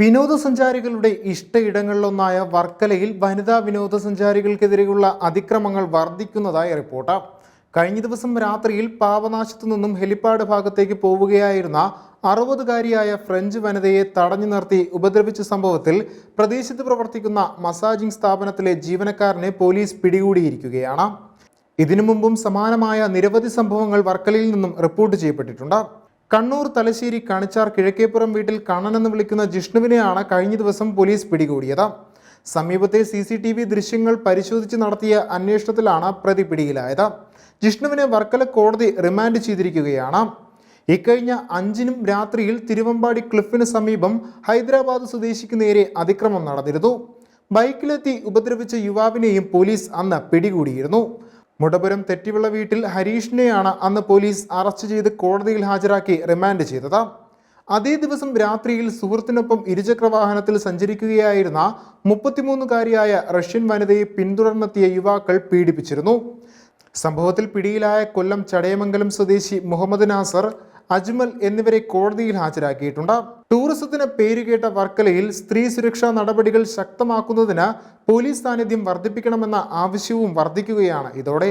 വിനോദസഞ്ചാരികളുടെ ഇഷ്ടയിടങ്ങളിലൊന്നായ വർക്കലയിൽ വനിതാ വിനോദസഞ്ചാരികൾക്കെതിരെയുള്ള അതിക്രമങ്ങൾ വർദ്ധിക്കുന്നതായി റിപ്പോർട്ട്. കഴിഞ്ഞ ദിവസം രാത്രിയിൽ പാവനാശത്തു നിന്നും ഹെലിപ്പാഡ് ഭാഗത്തേക്ക് പോവുകയായിരുന്ന അറുപതുകാരിയായ ഫ്രഞ്ച് വനിതയെ തടഞ്ഞു നിർത്തി ഉപദ്രവിച്ച സംഭവത്തിൽ പ്രദേശത്ത് പ്രവർത്തിക്കുന്ന മസാജിംഗ് സ്ഥാപനത്തിലെ ജീവനക്കാരനെ പോലീസ് പിടികൂടിയിരിക്കുകയാണ്. ഇതിനു മുമ്പും സമാനമായ നിരവധി സംഭവങ്ങൾ വർക്കലയിൽ നിന്നും റിപ്പോർട്ട് ചെയ്യപ്പെട്ടിട്ടുണ്ട്. കണ്ണൂർ തലശ്ശേരി കണിച്ചാർ കിഴക്കേപ്പുറം വീട്ടിൽ കണ്ണനെന്ന് വിളിക്കുന്ന ജിഷ്ണുവിനെയാണ് കഴിഞ്ഞ ദിവസം പോലീസ് പിടികൂടിയത്. സമീപത്തെ സി സി ടി വി ദൃശ്യങ്ങൾ പരിശോധിച്ച് നടത്തിയ അന്വേഷണത്തിലാണ് പ്രതി പിടിയിലായത്. ജിഷ്ണുവിനെ വർക്കല കോടതി റിമാൻഡ് ചെയ്തിരിക്കുകയാണ്. ഇക്കഴിഞ്ഞ അഞ്ചിനും രാത്രിയിൽ തിരുവമ്പാടി ക്ലിഫിന് സമീപം ഹൈദരാബാദ് സ്വദേശിക്ക് നേരെ അതിക്രമം നടന്നിരുന്നു. ബൈക്കിലെത്തി ഉപദ്രവിച്ച യുവാവിനെയും പോലീസ് അന്ന് പിടികൂടിയിരുന്നു. മുടപുരം തെറ്റിവിള വീട്ടിൽ ഹരീഷിനെയാണ് അന്ന് പോലീസ് അറസ്റ്റ് ചെയ്ത് കോടതിയിൽ ഹാജരാക്കി റിമാൻഡ് ചെയ്തത്. അതേ ദിവസം രാത്രിയിൽ സുഹൃത്തിനൊപ്പം ഇരുചക്ര വാഹനത്തിൽ സഞ്ചരിക്കുകയായിരുന്ന മുപ്പത്തിമൂന്നുകാരിയായ റഷ്യൻ വനിതയെ പിന്തുടർന്നെത്തിയ യുവാക്കൾ പീഡിപ്പിച്ചിരുന്നു. സംഭവത്തിൽ പിടിയിലായ കൊല്ലം ചടയമംഗലം സ്വദേശി മുഹമ്മദ് നാസർ അജ്മൽ എന്നിവരെ കോടതിയിൽ ഹാജരാക്കിയിട്ടുണ്ട്. ടൂറിസത്തിന് പേരുകേട്ട വർക്കലയിൽ സ്ത്രീ സുരക്ഷാ നടപടികൾ ശക്തമാക്കുന്നതിന് പോലീസ് സാന്നിധ്യം വർദ്ധിപ്പിക്കണമെന്ന ആവശ്യവും വർദ്ധിക്കുകയാണ്. ഇതോടെ